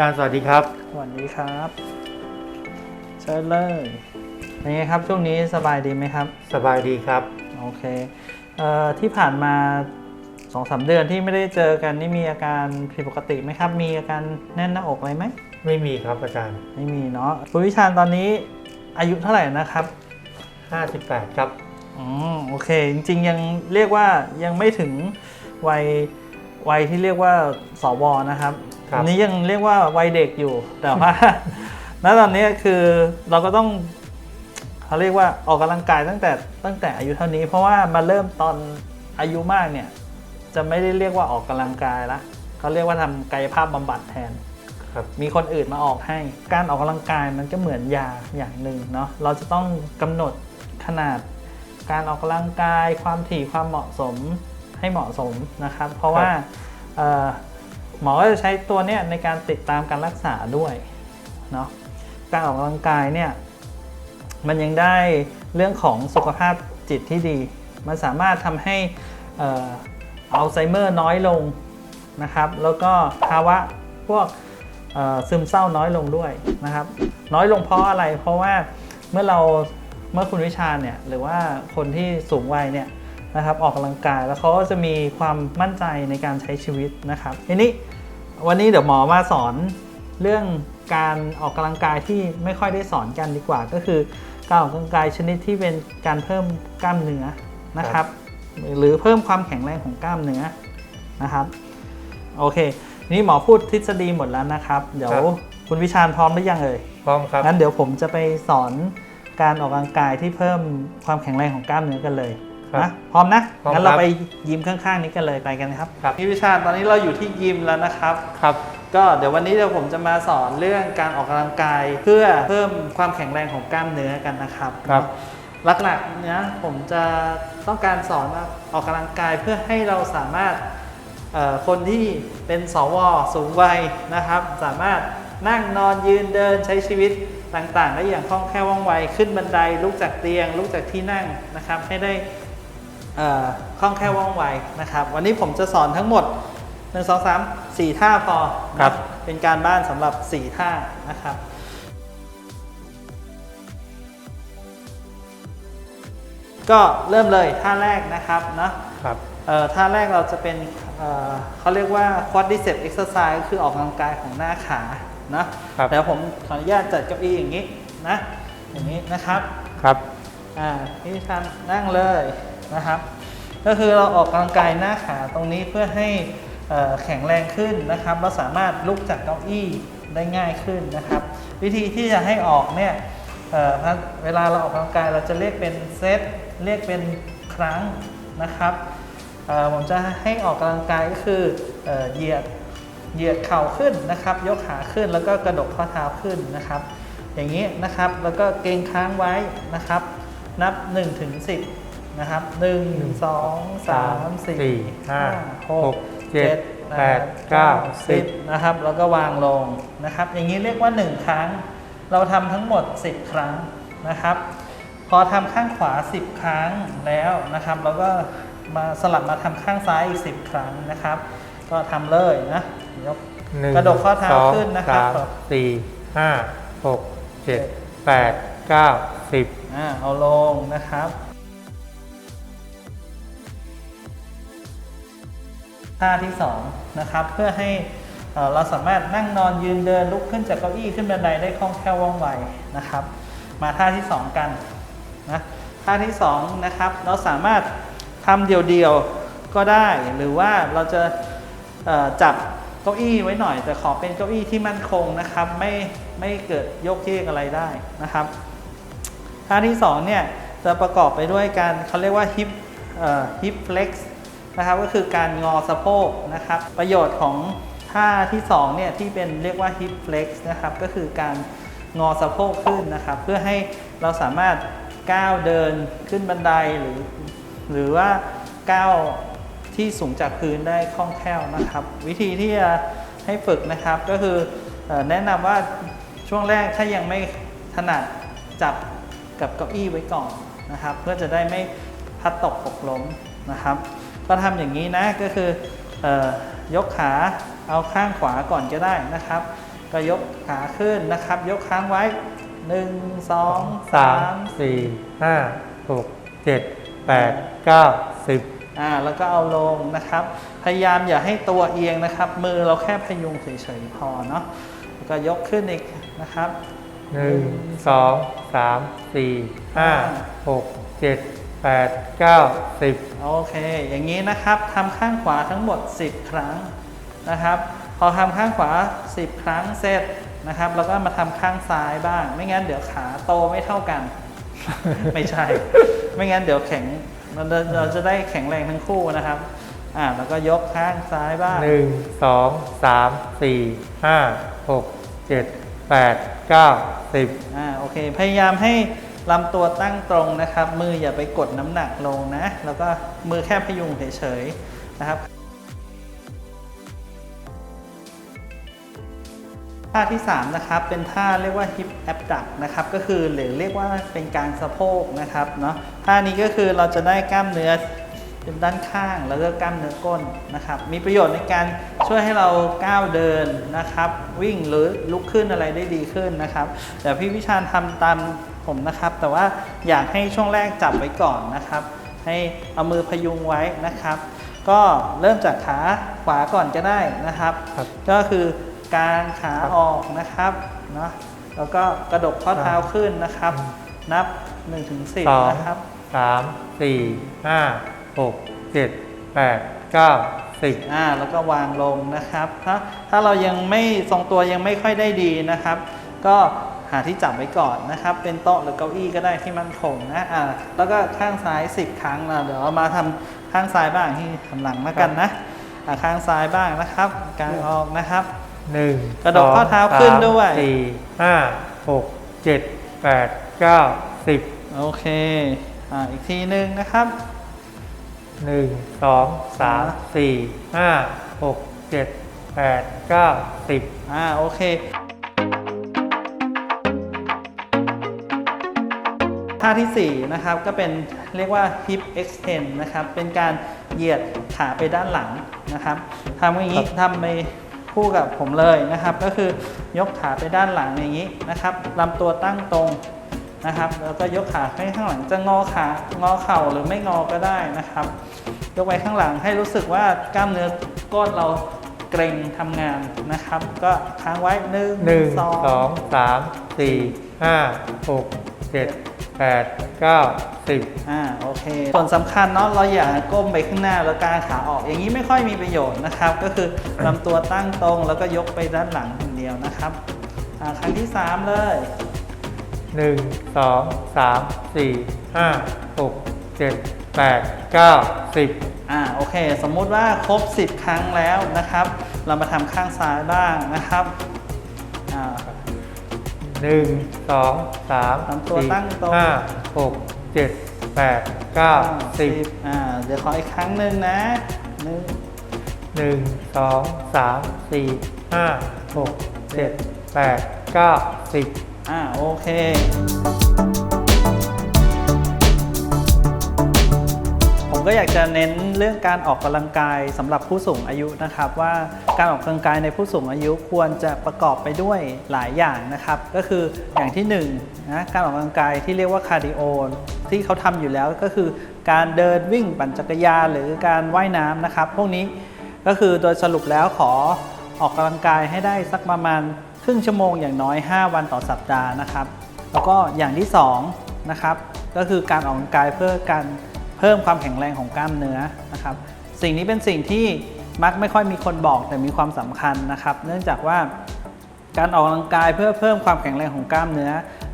จารย์สวัสดีครับสวัสดีครับเชิญเลยเป็นไงครับช่วงนี้สบายดีไหมครับ สบายดีครับโอเคเอ่อที่ผ่านมาสองสามเดือนที่ไม่ได้เจอกันนี่มีอาการผิดปกติไหมครับ มีอาการแน่นหน้าอกอะไรไหมไม่มีครับอาจารย์ไม่มีเนาะคุณวิชาญตอนนี้อายุเท่าไหร่นะครับ 58 ครับ อืมโอเค จริงๆ ยังเรียกว่ายังไม่ถึงวัย วัยที่เรียกว่าสวนะครับครับ อันนี้ยังเรียกว่าวัยเด็กอยู่ แต่ว่า ณตอนนี้คือเราก็ต้องเขาเรียกว่าออกกำลังกายตั้งแต่ตั้งแต่อายุเท่านี้ เพราะว่ามาเริ่มตอนอายุมากเนี่ย จะไม่ได้เรียกว่าออกกำลังกายละเขาเรียกว่าทำกายภาพบำบัดแทน ครับ มีคนอื่นมาออกให้ การออกกำลังกายมันก็เหมือนยาอย่างหนึ่งเนาะ เราจะต้องกำหนดขนาด การออกกำลังกาย ความถี่ความเหมาะสม ให้เหมาะสมนะครับ เพราะว่าเอ่อหมอก็จะใช้ตัวเนี้ยในการติดตามการรักษาด้วยเนาะการออกกำลังกายเนี่ยมันยังได้เรื่องของสุขภาพจิตที่ดี มันสามารถทำให้เอ่ออัลไซเมอร์น้อยลงนะครับ แล้วก็ภาวะพวกเอ่อซึมเศร้าน้อยลงด้วยนะครับ น้อยลงเพราะอะไรเพราะว่าเมื่อเราเมื่อคุณวิชาเนี่ยหรือว่าคนที่สูงวัยเนี่ย นะครับออกกำลังกายแล้วเขาก็จะมีความมั่นใจในการใช้ชีวิตนะครับทีนี้วันนี้เดี๋ยวหมอมาสอนเรื่องการออกกำลังกายที่ไม่ค่อยได้สอนกันดีกว่า ก็คือการออกกำลังกายชนิดที่เป็นการเพิ่มกล้ามเนื้อนะครับ หรือเพิ่มความแข็งแรงของกล้ามเนื้อนะครับโอเค นี่หมอพูดทฤษฎีหมดแล้วนะครับ เดี๋ยวครับคุณวิชาญพร้อมหรือยังเอ่ยพร้อมครับงั้นเดี๋ยวผมจะไปสอนการออกกำลังกายที่เพิ่มความแข็งแรงของกล้ามเนื้อกันเลยครับ นะพร้อมนะพร้อมงั้นเราครับ ไปยิมข้างๆนี้กันเลยไปกันครับ ครับพี่วิชาญตอนนี้เราอยู่ที่ยิมแล้วนะครับ ครับ ก็เดี๋ยววันนี้เดี๋ยวผมจะมาสอนเรื่องการออกกำลังกาย เพื่อเพิ่มความแข็งแรงของกล้ามเนื้อกันนะครับครับ หลักๆเนี่ยผมจะต้องการสอนว่าออกกำลังกายเพื่อให้เราสามารถเอ่อคนที่เป็นสวสูงวัยนะครับ สามารถนั่งนอนยืนเดินใช้ชีวิตต่างๆ ได้อย่างคล่องแคล่วว่องไวขึ้นบันไดลุกจากเตียงลุกจากที่นั่งนะครับ ให้ได้เอ่อ คล่องแคล่วว่องไวนะครับ วันนี้ผมจะสอนทั้งหมด 1 2 3 4 ท่าพอนะครับเป็นการบ้านสำหรับ 4 ท่านะครับก็เริ่มเลยท่าแรกนะครับเนาะครับเอ่อท่าแรกเราจะเป็นเอ่อเขาเรียกว่า quadricep exercise ก็คือออกกำลังกายของหน้าขานะครับเดี๋ยวผมขออนุญาตจัดเก้าอี้อย่างนี้นะอย่างนี้นะครับครับอ่าพี่ชันนั่งเลย นะครับ ก็คือเราออกกำลังกายหน้าขาตรงนี้เพื่อให้แข็งแรงขึ้นนะครับเราสามารถลุกจากเก้าอี้ได้ง่ายขึ้นนะครับ วิธีที่จะให้ออกเนี่ยเเวลาเราออกกำลังกายเราจะเรียกเป็นเซตเรียกเป็นครั้งนะครับผมจะให้ออกกำลังกายก็คือเออเหยียดเหยียดเข่าขึ้นนะครับ ยกขาขึ้นแล้วก็กระดกข้อเท้าขึ้นนะครับ อย่างนี้นะครับแล้วก็เกรงค้างไว้นะครับ นับ1ถึง10 นะครับ1 2 3 4สี่ห้า5หก6เจ็ด7แปดเก้าสิบ10นะครับ แล้วก็วางลงนะครับ อย่างนี้เรียกว่า1ครั้ง เราทำทั้งหมด10ครั้งนะครับ พอทำข้างขวา10ครั้งแล้วนะครับ แล้วก็มาสลับมาทำข้างซ้ายอีก10ครั้งนะครับ ก็ทำเลยนะยกหนึ่งกระดกข้อเท้าสงขึ้นนะครับสามสี่ห้าหกเจ็ดแปดเก้าสิบอ่าเอาลงนะครับ ท่าที่2นะครับเพื่อให้เราสามารถนั่งนอนยืนเดินลุกขึ้นจากเก้าอี้ขึ้นบันไดได้คล่องแคล่วว่องไวนะครับ มาท่าที่ 2 กันนะท่าที่2นะครับเราสามารถทำเดี่ยวๆก็ได้หรือว่าเราจะจับเก้าอี้ไว้หน่อย แต่ขอเป็นเก้าอี้ที่มั่นคงนะครับ ไม่ไม่เกิดโยกเยกอะไรได้นะครับท่าที่2เนี่ยจะประกอบไปด้วยการเขาเรียกว่า hip เอ่อ hip flex นะครับก็คือการงอสะโพกนะครับ ประโยชน์ของท่าที่2เนี่ยที่เป็นเรียกว่า hip flex นะครับก็คือการงอสะโพกขึ้นนะครับ เพื่อให้เราสามารถก้าวเดินขึ้นบันไดหรือ หรือว่าก้าวที่สูงจากพื้นได้คล่องแคล่วนะครับ วิธีที่จะให้ฝึกนะครับก็คืออแนะนำว่าช่วงแรกถ้ายังไม่ถนัดจับกับเก้าอี้ไว้ก่อนนะครับ เพื่อจะได้ไม่พัดตกหกล้มนะครับ ก็ทำอย่างนี้นะก็คืออยกขาเอาข้างขวาก่อนก็ได้นะครับ ก็ยกขาขึ้นนะครับ ยกค้างไว้ 1 2สาม3สี่ห้าหกเจ็ดแปดเก้าสิบอ่าแล้วก็เอาลงนะครับ พยายามอย่าให้ตัวเอียงนะครับ มือเราแค่พยุงเฉยๆพอเนาะแล้วก็ยกขึ้นอีกนะครับหนึ่งสองสามสี่ห้าหกเจ็ดแปดเก้าสิบโอเค อย่างนี้นะครับทำข้างขวาทั้งหมด 10 ครั้งนะครับ พอทำข้างขวา 10 ครั้งเสร็จนะครับแล้วก็มาทำข้างซ้ายบ้าง ไม่งั้นเดี๋ยวขาโตไม่เท่ากัน ไม่ใช่ ไม่งั้นเดี๋ยวแข็งเราเราเราจะได้แข็งแรงทั้งคู่นะครับอ่าแล้วก็ยกข้างซ้ายบ้างหนึ่งสองสามสี่ห้าหกเจ็ดแปดเก้าสิบอ่าโอเค พยายามให้ ลำตัวตั้งตรงนะครับ มืออย่าไปกดน้ำหนักลงนะ แล้วก็มือแค่พยุงเฉยๆนะครับท่าที่ 3 นะครับ เป็นท่าเรียกว่า hip abduct นะครับ ก็คือหรือเรียกว่าเป็นการสะโพกนะครับเนาะท่านี้ก็คือเราจะได้กล้ามเนื้อ เป็นด้านข้างแล้วก็กล้ามเนื้อก้นนะครับ มีประโยชน์ในการช่วยให้เราก้าวเดินนะครับ วิ่งหรือลุกขึ้นอะไรได้ดีขึ้นนะครับเดี๋ยวพี่วิชาญทำตามผมนะครับ แต่ว่าอยากให้ช่วงแรกจับไว้ก่อนนะครับ ให้เอามือพยุงไว้นะครับ ก็เริ่มจากขาขวาก่อนก็ได้นะครับครับก็คือการขาออกนะครับเนาะแล้วก็กระดกข้อเท้าขึ้นนะครับ นับ1ถึงสอง10นะครับสามสี่ห้าห กเจ็ดแปดเก้าสิบอ่าแล้วก็วางลงนะครับ ถ้าถ้าเรายังไม่ทรงตัวยังไม่ค่อยได้ดีนะครับ ก็หาที่จับไว้ก่อนนะครับ เป็นโต๊ะหรือเก้าอี้ก็ได้ที่มั่นคงนะอ่าแล้วก็ข้างซ้าย 10 ครั้งนะเดี๋ยวเรามาทำข้างซ้ายบ้างที่ทำหลังแล้วกันนะอ่าข้างซ้ายบ้างนะครับกางออกนะครับหนึ่งกระดกข้อเท้าขึ้นด้วยสามสี่ห้าหกเจ็ดแปดเก้าสิบโอเคอ่าอีกทีหนึ่งนะครับ หนึ่งสองสามสี่ห้าหกเจ็ดแปดเก้าสิบอ่าโอเคท่าที่ 4 นะครับ ก็เป็นเรียกว่า hip extend นะครับ เป็นการเหยียดขาไปด้านหลังนะครับทำอย่างนี้ทำไปคู่กับผมเลยนะครับ ก็คือยกขาไปด้านหลังอย่างนี้นะครับลำตัวตั้งตรง นะครับแล้วก็ยกขาให้ข้างหลังจะงอขางอเข่าหรือไม่งอก็ได้นะครับ ยกไว้ข้างหลังให้รู้สึกว่ากล้ามเนื้อก้นเราเกร็งทำงานนะครับ ก็ค้างไว้หนึ่งหนึ่งสองสองสามสี่ห้าหกเจ็ดแปดเก้าสิบอ่าโอเคส่วนสำคัญเนาะเราอย่าก้มไปข้างหน้าแล้วกางขาออก อย่างนี้ไม่ค่อยมีประโยชน์นะครับ ก็คือลำตัวตั้งตรงแล้วก็ยกไปด้านหลังอย่างเดียวนะครับอ่าครั้งที่ 3 เลย หนึ่งสองสามสี่ห้าหกเจ็ดแปดเก้าสิบอ่าโอเค สมมุติว่าครบ 10 ครั้งแล้วนะครับ เรามาทำข้างซ้ายบ้างนะครับอ่าหนึ่งสองสามลำตัวสี่ตั้งตรง ห้าหกเจ็ดแปดเก้าสิบอ่าเดี๋ยวขออีกครั้งหนึ่งนะหนึ่งหนึ่งสองสามสี่ห้าหกเจ็ดแปดเก้าสิบ อ่าโอเคผมก็อยากจะเน้นเรื่องการออกกำลังกายสำหรับผู้สูงอายุนะครับ ว่าการออกกำลังกายในผู้สูงอายุควรจะประกอบไปด้วยหลายอย่างนะครับ ก็คืออย่างที่หนึ่งนะการออกกำลังกายที่เรียกว่าคาร์ดิโอที่เขาทำอยู่แล้วก็คือการเดินวิ่งปั่นจักรยานหรือการว่ายน้ำนะครับ พวกนี้ก็คือโดยสรุปแล้วขอออกกำลังกายให้ได้สักประมาณ รึ่งชั่วโมงอย่างน้อย 5 วันต่อสัปดาห์นะครับ แล้วก็อย่างที่2นะครับก็คือการออกกำลังกายเพื่อการเพิ่มความแข็งแรงของกล้ามเนื้อนะครับ สิ่งนี้เป็นสิ่งที่มักไม่ค่อยมีคนบอกแต่มีความสำคัญนะครับ เนื่องจากว่าการออกกำลังกายเพื่อเพิ่มความแข็งแรงของกล้ามเนื้อ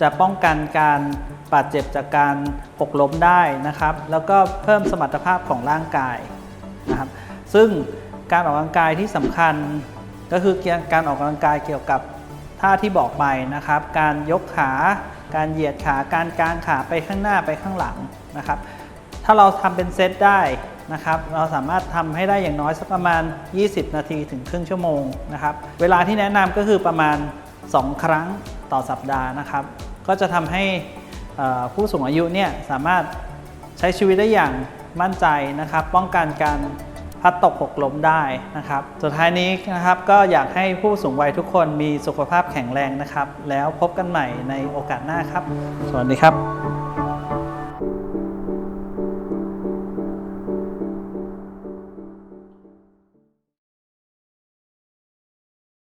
จะป้องกันการบาดเจ็บจากการหกล้มได้นะครับ แล้วก็เพิ่มสมรรถภาพของร่างกายนะครับซึ่งการออกกำลังกายที่สำคัญก็คือการออกกำลังกายเกี่ยวกับ ท่าที่บอกไปนะครับ การยกขา การเหยียดขา การกางขาไปข้างหน้าไปข้างหลังนะครับ ถ้าเราทำเป็นเซตได้นะครับ เราสามารถทำให้ได้อย่างน้อยสักประมาณ 20 นาทีถึงครึ่งชั่วโมงนะครับ เวลาที่แนะนำก็คือประมาณ 2 ครั้งต่อสัปดาห์นะครับ ก็จะทำให้ผู้สูงอายุเนี่ยสามารถใช้ชีวิตได้อย่างมั่นใจนะครับ ป้องกันการ พัดตกหกล้มได้นะครับ สุดท้ายนี้นะครับก็อยากให้ผู้สูงวัยทุกคนมีสุขภาพแข็งแรงนะครับ แล้วพบกันใหม่ในโอกาสหน้าครับ สวัสดีครับ